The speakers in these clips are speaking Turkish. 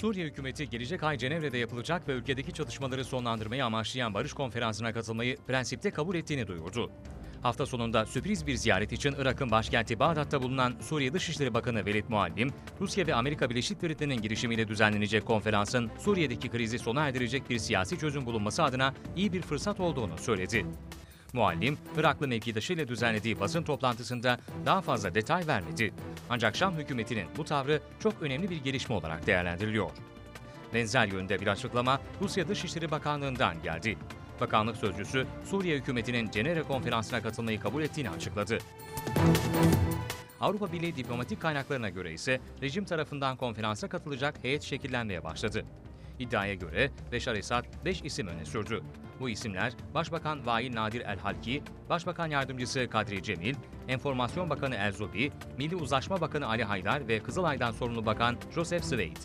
Suriye hükümeti gelecek ay Cenevre'de yapılacak ve ülkedeki çatışmaları sonlandırmayı amaçlayan barış konferansına katılmayı prensipte kabul ettiğini duyurdu. Hafta sonunda sürpriz bir ziyaret için Irak'ın başkenti Bağdat'ta bulunan Suriye Dışişleri Bakanı Velid Muallim, Rusya ve Amerika Birleşik Devletleri'nin girişimiyle düzenlenecek konferansın Suriye'deki krizi sona erdirecek bir siyasi çözüm bulunması adına iyi bir fırsat olduğunu söyledi. Muallim, Iraklı mevkidaşıyla düzenlediği basın toplantısında daha fazla detay vermedi. Ancak Şam hükümetinin bu tavrı çok önemli bir gelişme olarak değerlendiriliyor. Benzer yönde bir açıklama Rusya Dışişleri Bakanlığı'ndan geldi. Bakanlık sözcüsü Suriye hükümetinin Cenevre konferansına katılmayı kabul ettiğini açıkladı. Avrupa Birliği diplomatik kaynaklarına göre ise rejim tarafından konferansa katılacak heyet şekillenmeye başladı. İddiaya göre Beşar Esad 5 isim öne sürdü. Bu isimler Başbakan Vail Nadir El-Halki, Başbakan Yardımcısı Kadri Cemil, Enformasyon Bakanı Erzubi, Milli Uzlaşma Bakanı Ali Haydar ve Kızılay'dan sorumlu Bakan Joseph Sveyd.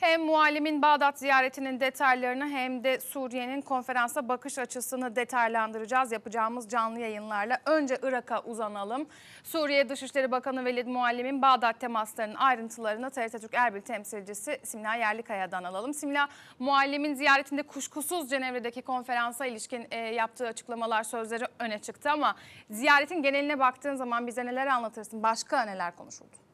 Hem muallimin Bağdat ziyaretinin detaylarını hem de Suriye'nin konferansa bakış açısını detaylandıracağız yapacağımız canlı yayınlarla. Önce Irak'a uzanalım. Suriye Dışişleri Bakanı Velid Muallim'in Bağdat temaslarının ayrıntılarını TRT Türk Erbil temsilcisi Simla Yerlikaya'dan alalım. Simla, Muallim'in ziyaretinde kuşkusuz Cenevre'deki konferansa ilişkin e, yaptığı açıklamalar, sözleri öne çıktı ama ziyaretin geneline baktığın zaman bize neler anlatırsın? Başka neler konuşuldu?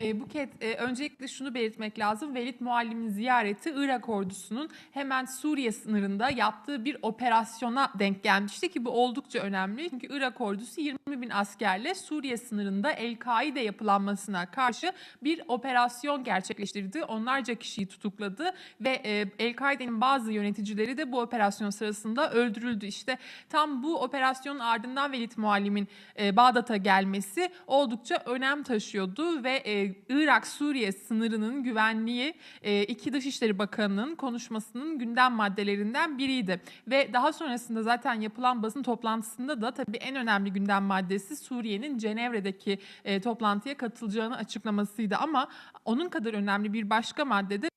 E, Buket, e, öncelikle şunu belirtmek lazım. Velid Muallim'in ziyareti Irak ordusunun hemen Suriye sınırında yaptığı bir operasyona denk gelmişti ki bu oldukça önemli. Çünkü Irak ordusu 20 bin askerle Suriye sınırında El-Kaide yapılanmasına karşı bir operasyon gerçekleştirdi. Onlarca kişiyi tutukladı ve e, El-Kaide'nin bazı yöneticileri de bu operasyon sırasında öldürüldü. İşte tam bu operasyonun ardından Velid Muallim'in e, Bağdat'a gelmesi oldukça önem taşıyordu ve e, Irak-Suriye sınırının güvenliği e, iki Dışişleri Bakanı'nın konuşmasının gündem maddelerinden biriydi. Ve daha sonrasında zaten yapılan basın toplantısında da tabii en önemli gündem maddesi Suriye'nin Cenevre'deki e, toplantıya katılacağını açıklamasıydı. Ama onun kadar önemli bir başka maddede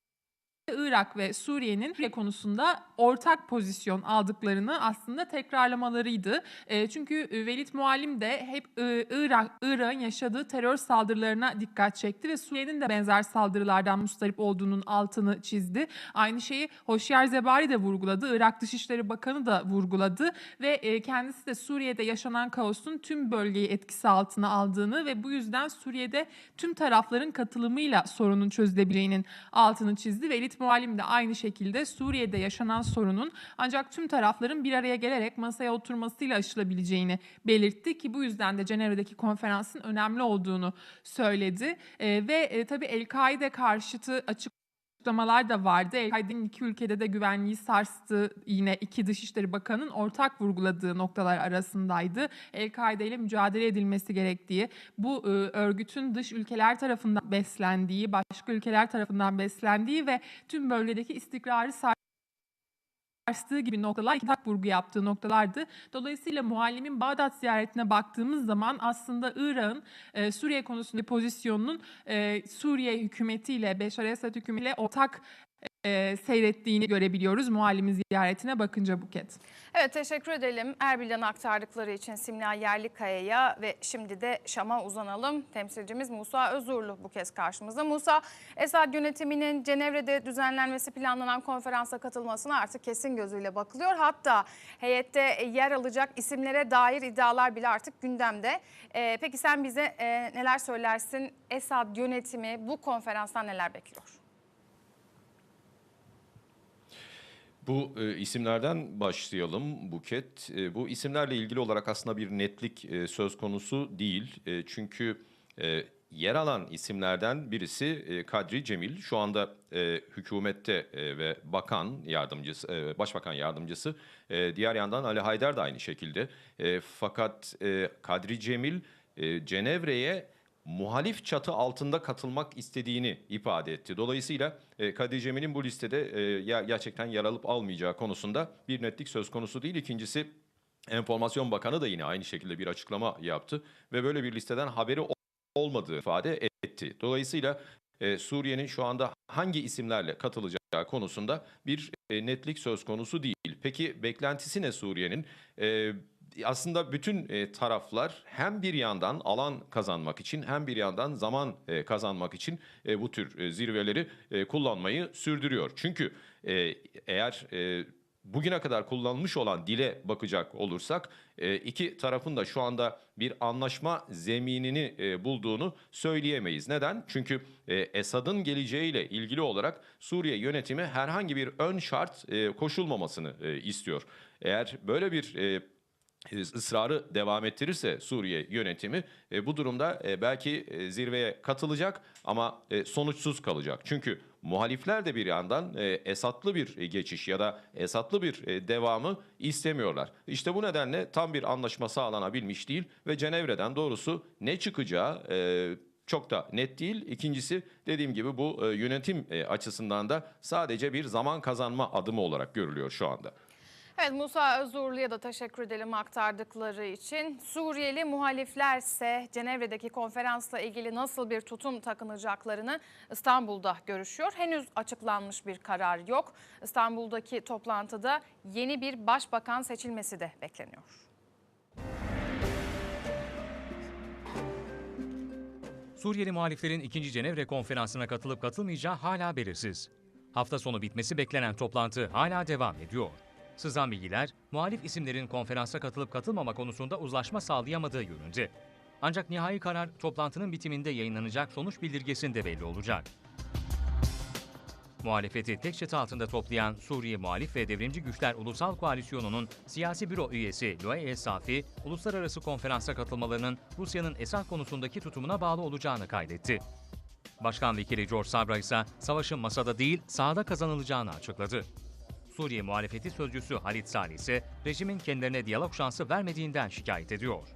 Irak ve Suriye'nin Suriye konusunda ortak pozisyon aldıklarını aslında tekrarlamalarıydı. E, çünkü e, Velid Muallim de hep e, Irak Irak'ın yaşadığı terör saldırılarına dikkat çekti ve Suriye'nin de benzer saldırılardan mustarip olduğunun altını çizdi. Aynı şeyi Hoşyar Zebari de vurguladı. Irak Dışişleri Bakanı da vurguladı ve e, kendisi de Suriye'de yaşanan kaosun tüm bölgeyi etkisi altına aldığını ve bu yüzden Suriye'de tüm tarafların katılımıyla sorunun çözülebileceğinin altını çizdi. Velid Muallim de aynı şekilde Suriye'de yaşanan sorunun ancak tüm tarafların bir araya gelerek masaya oturmasıyla aşılabileceğini belirtti ki bu yüzden de Cenevre'deki konferansın önemli olduğunu söyledi. E, ve e, tabii El-Kaide karşıtı açık açıklamalar da vardı. El-Kaide'nin iki ülkede de güvenliği sarstı yine iki Dışişleri Bakanı'nın ortak vurguladığı noktalar arasındaydı. El-Kaide ile mücadele edilmesi gerektiği, bu e, örgütün dış ülkeler tarafından beslendiği, başka ülkeler tarafından beslendiği ve tüm bölgedeki istikrarı sarstığı gibi noktalar, kitap vurgu yaptığı noktalardı. Dolayısıyla muallimin Bağdat ziyaretine baktığımız zaman aslında Irak'ın e, Suriye konusunda pozisyonunun e, Suriye hükümetiyle, Beşar Esad hükümetiyle ortak e, seyrettiğini görebiliyoruz muallimin ziyaretine bakınca Buket. Evet teşekkür edelim Erbil'den aktardıkları için Simla Yerlikaya'ya ve şimdi de Şam'a uzanalım. Temsilcimiz Musa Özurlu bu kez karşımızda. Musa, Esad yönetiminin Cenevre'de düzenlenmesi planlanan konferansa katılmasına artık kesin gözüyle bakılıyor. Hatta heyette yer alacak isimlere dair iddialar bile artık gündemde. Ee, peki sen bize e, neler söylersin? Esad yönetimi bu konferanstan neler bekliyor? Bu e, isimlerden başlayalım Buket. E, bu isimlerle ilgili olarak aslında bir netlik e, söz konusu değil. E, çünkü e, yer alan isimlerden birisi e, Kadri Cemil. Şu anda e, hükümette e, ve bakan yardımcısı, e, başbakan yardımcısı. E, diğer yandan Ali Haydar da aynı şekilde. E, fakat e, Kadri Cemil e, Cenevre'ye muhalif çatı altında katılmak istediğini ifade etti. Dolayısıyla e, Kadir Cemil'in bu listede e, gerçekten yer alıp almayacağı konusunda bir netlik söz konusu değil. İkincisi Enformasyon Bakanı da yine aynı şekilde bir açıklama yaptı ve böyle bir listeden haberi ol- olmadığı ifade etti. Dolayısıyla e, Suriye'nin şu anda hangi isimlerle katılacağı konusunda bir e, netlik söz konusu değil. Peki beklentisi ne Suriye'nin? E, aslında bütün e, taraflar hem bir yandan alan kazanmak için hem bir yandan zaman e, kazanmak için e, bu tür e, zirveleri kullanmayı sürdürüyor. Çünkü eğer bugüne kadar kullanılmış olan dile bakacak olursak iki tarafın da şu anda bir anlaşma zeminini bulduğunu söyleyemeyiz. Neden? Çünkü Esad'ın geleceğiyle ilgili olarak Suriye yönetimi herhangi bir ön şart koşulmamasını istiyor. Eğer böyle bir ısrarı devam ettirirse Suriye yönetimi e, bu durumda e, belki e, zirveye katılacak ama e, sonuçsuz kalacak. Çünkü muhalifler de bir yandan e, Esadlı bir geçiş ya da Esadlı bir e, devamı istemiyorlar. İşte bu nedenle tam bir anlaşma sağlanabilmiş değil ve Cenevre'den doğrusu ne çıkacağı e, çok da net değil. İkincisi dediğim gibi bu e, yönetim e, açısından da sadece bir zaman kazanma adımı olarak görülüyor şu anda. Evet Musa Özurlu'ya da teşekkür edelim aktardıkları için. Suriyeli muhaliflerse Cenevre'deki konferansla ilgili nasıl bir tutum takınacaklarını İstanbul'da görüşüyor. Henüz açıklanmış bir karar yok. İstanbul'daki toplantıda yeni bir başbakan seçilmesi de bekleniyor. Suriyeli muhaliflerin 2. Cenevre konferansına katılıp katılmayacağı hala belirsiz. Hafta sonu bitmesi beklenen toplantı hala devam ediyor. Sızan bilgiler, muhalif isimlerin konferansa katılıp katılmama konusunda uzlaşma sağlayamadığı yönünde. Ancak nihai karar toplantının bitiminde yayınlanacak sonuç bildirgesinde belli olacak. Muhalefeti tek çatı altında toplayan Suriye Muhalif ve Devrimci Güçler Ulusal Koalisyonu'nun siyasi büro üyesi Loe El Safi, uluslararası konferansa katılmalarının Rusya'nın Esad konusundaki tutumuna bağlı olacağını kaydetti. Başkan Vekili George Sabra ise savaşın masada değil sahada kazanılacağını açıkladı. Suriye muhalefeti sözcüsü Halit Salih ise rejimin kendilerine diyalog şansı vermediğinden şikayet ediyor.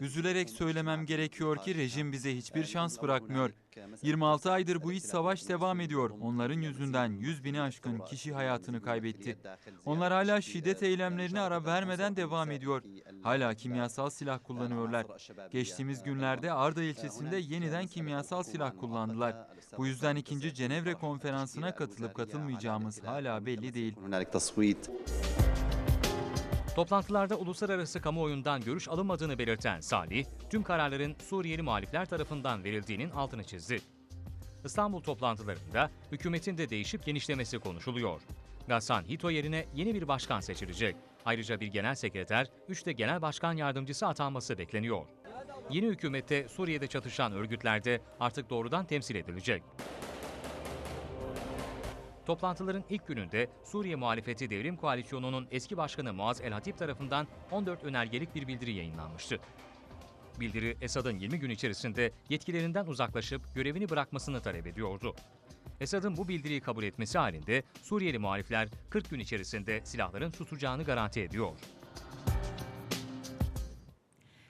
Üzülerek söylemem gerekiyor ki rejim bize hiçbir şans bırakmıyor. 26 aydır bu iç savaş devam ediyor. Onların yüzünden 100 bini aşkın kişi hayatını kaybetti. Onlar hala şiddet eylemlerine ara vermeden devam ediyor hala kimyasal silah kullanıyorlar. Geçtiğimiz günlerde Arda ilçesinde yeniden kimyasal silah kullandılar. Bu yüzden ikinci Cenevre konferansına katılıp katılmayacağımız hala belli değil. Toplantılarda uluslararası kamuoyundan görüş alınmadığını belirten Salih, tüm kararların Suriyeli muhalifler tarafından verildiğinin altını çizdi. İstanbul toplantılarında hükümetin de değişip genişlemesi konuşuluyor. Gassan Hito yerine yeni bir başkan seçilecek. Ayrıca bir genel sekreter, üç de genel başkan yardımcısı atanması bekleniyor. Yeni hükümette Suriye'de çatışan örgütlerde artık doğrudan temsil edilecek. Toplantıların ilk gününde Suriye Muhalefeti Devrim Koalisyonu'nun eski başkanı Muaz El Hatip tarafından 14 önergelik bir bildiri yayınlanmıştı. Bildiri Esad'ın 20 gün içerisinde yetkilerinden uzaklaşıp görevini bırakmasını talep ediyordu. Esad'ın bu bildiriyi kabul etmesi halinde Suriyeli muhalifler 40 gün içerisinde silahların susacağını garanti ediyor.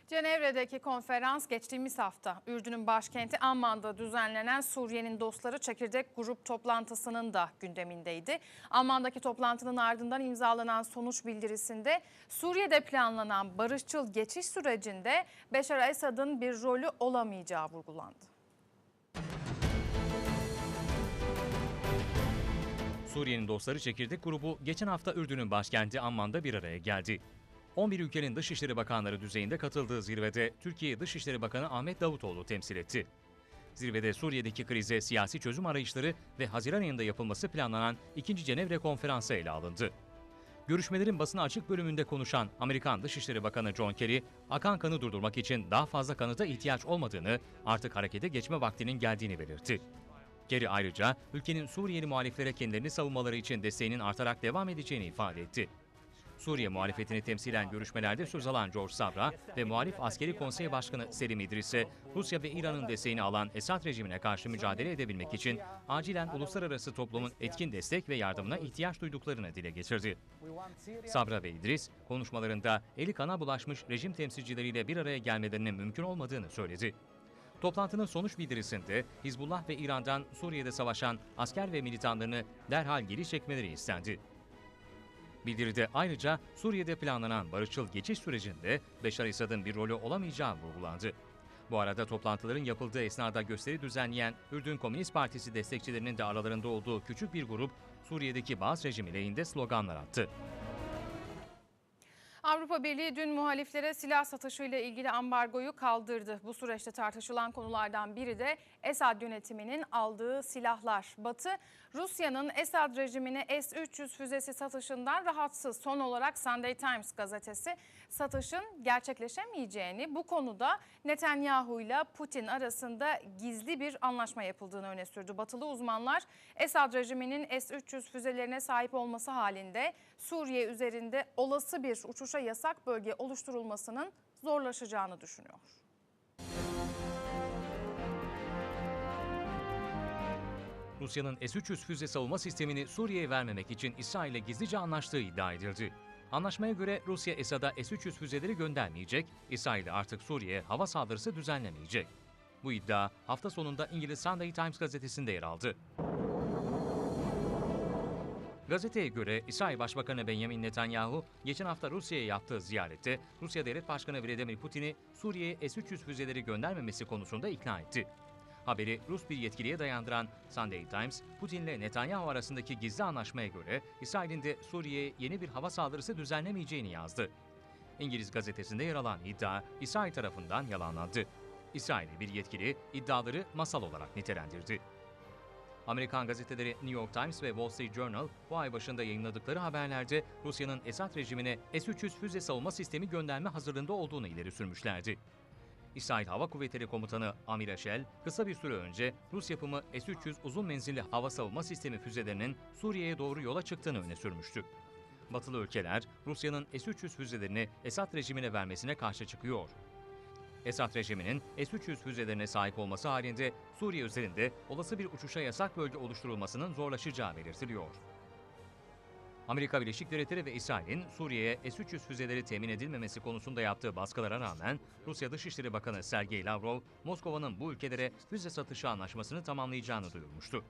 Cenevre'deki konferans geçtiğimiz hafta Ürdün'ün başkenti Amman'da düzenlenen Suriye'nin dostları çekirdek grup toplantısının da gündemindeydi. Amman'daki toplantının ardından imzalanan sonuç bildirisinde Suriye'de planlanan barışçıl geçiş sürecinde Beşar Esad'ın bir rolü olamayacağı vurgulandı. Suriye'nin dostları çekirdek grubu geçen hafta Ürdün'ün başkenti Amman'da bir araya geldi. 11 ülkenin Dışişleri Bakanları düzeyinde katıldığı zirvede Türkiye Dışişleri Bakanı Ahmet Davutoğlu temsil etti. Zirvede Suriye'deki krize siyasi çözüm arayışları ve Haziran ayında yapılması planlanan 2. Cenevre Konferansı ele alındı. Görüşmelerin basına açık bölümünde konuşan Amerikan Dışişleri Bakanı John Kerry, akan kanı durdurmak için daha fazla kanıta ihtiyaç olmadığını, artık harekete geçme vaktinin geldiğini belirtti. Kerry ayrıca ülkenin Suriyeli muhaliflere kendilerini savunmaları için desteğinin artarak devam edeceğini ifade etti. Suriye muhalefetini temsilen görüşmelerde söz alan George Sabra ve Muhalif Askeri Konsey Başkanı Selim İdris'e Rusya ve İran'ın desteğini alan Esad rejimine karşı mücadele edebilmek için acilen uluslararası toplumun etkin destek ve yardımına ihtiyaç duyduklarını dile getirdi. Sabra ve İdris konuşmalarında eli kana bulaşmış rejim temsilcileriyle bir araya gelmelerinin mümkün olmadığını söyledi. Toplantının sonuç bildirisinde Hizbullah ve İran'dan Suriye'de savaşan asker ve militanlarını derhal geri çekmeleri istendi. Bildiride ayrıca Suriye'de planlanan barışçıl geçiş sürecinde Beşar Esad'ın bir rolü olamayacağı vurgulandı. Bu arada toplantıların yapıldığı esnada gösteri düzenleyen Ürdün Komünist Partisi destekçilerinin de aralarında olduğu küçük bir grup Suriye'deki Baas rejimi lehinde sloganlar attı. Avrupa Birliği dün muhaliflere silah satışıyla ilgili ambargoyu kaldırdı. Bu süreçte tartışılan konulardan biri de Esad yönetiminin aldığı silahlar. Batı, Rusya'nın Esad rejimine S-300 füzesi satışından rahatsız. Son olarak Sunday Times gazetesi satışın gerçekleşemeyeceğini, bu konuda Netanyahu ile Putin arasında gizli bir anlaşma yapıldığını öne sürdü. Batılı uzmanlar Esad rejiminin S-300 füzelerine sahip olması halinde Suriye üzerinde olası bir uçuşa yasak bölge oluşturulmasının zorlaşacağını düşünüyor. Rusya'nın S-300 füze savunma sistemini Suriye'ye vermemek için İsrail'le gizlice anlaştığı iddia edildi. Anlaşmaya göre Rusya Esad'a S-300 füzeleri göndermeyecek, İsrail artık Suriye'ye hava saldırısı düzenlemeyecek. Bu iddia hafta sonunda İngiliz Sunday Times gazetesinde yer aldı. Gazeteye göre İsrail Başbakanı Benjamin Netanyahu geçen hafta Rusya'ya yaptığı ziyarette Rusya Devlet Başkanı Vladimir Putin'i Suriye'ye S-300 füzeleri göndermemesi konusunda ikna etti. Haberi Rus bir yetkiliye dayandıran Sunday Times, Putin'le Netanyahu arasındaki gizli anlaşmaya göre İsrail'in de Suriye'ye yeni bir hava saldırısı düzenlemeyeceğini yazdı. İngiliz gazetesinde yer alan iddia İsrail tarafından yalanlandı. İsrail'i bir yetkili iddiaları masal olarak nitelendirdi. Amerikan gazeteleri New York Times ve Wall Street Journal bu ay başında yayınladıkları haberlerde Rusya'nın Esad rejimine S-300 füze savunma sistemi gönderme hazırlığında olduğunu ileri sürmüşlerdi. İsrail Hava Kuvvetleri Komutanı Amir Eşel, kısa bir süre önce Rus yapımı S-300 uzun menzilli hava savunma sistemi füzelerinin Suriye'ye doğru yola çıktığını öne sürmüştü. Batılı ülkeler Rusya'nın S-300 füzelerini Esad rejimine vermesine karşı çıkıyor. Esad rejiminin S-300 füzelerine sahip olması halinde Suriye üzerinde olası bir uçuşa yasak bölge oluşturulmasının zorlaşacağı belirtiliyor. Amerika Birleşik Devletleri ve İsrail'in Suriye'ye S-300 füzeleri temin edilmemesi konusunda yaptığı baskılara rağmen Rusya Dışişleri Bakanı Sergey Lavrov, Moskova'nın bu ülkelere füze satışı anlaşmasını tamamlayacağını duyurmuştu.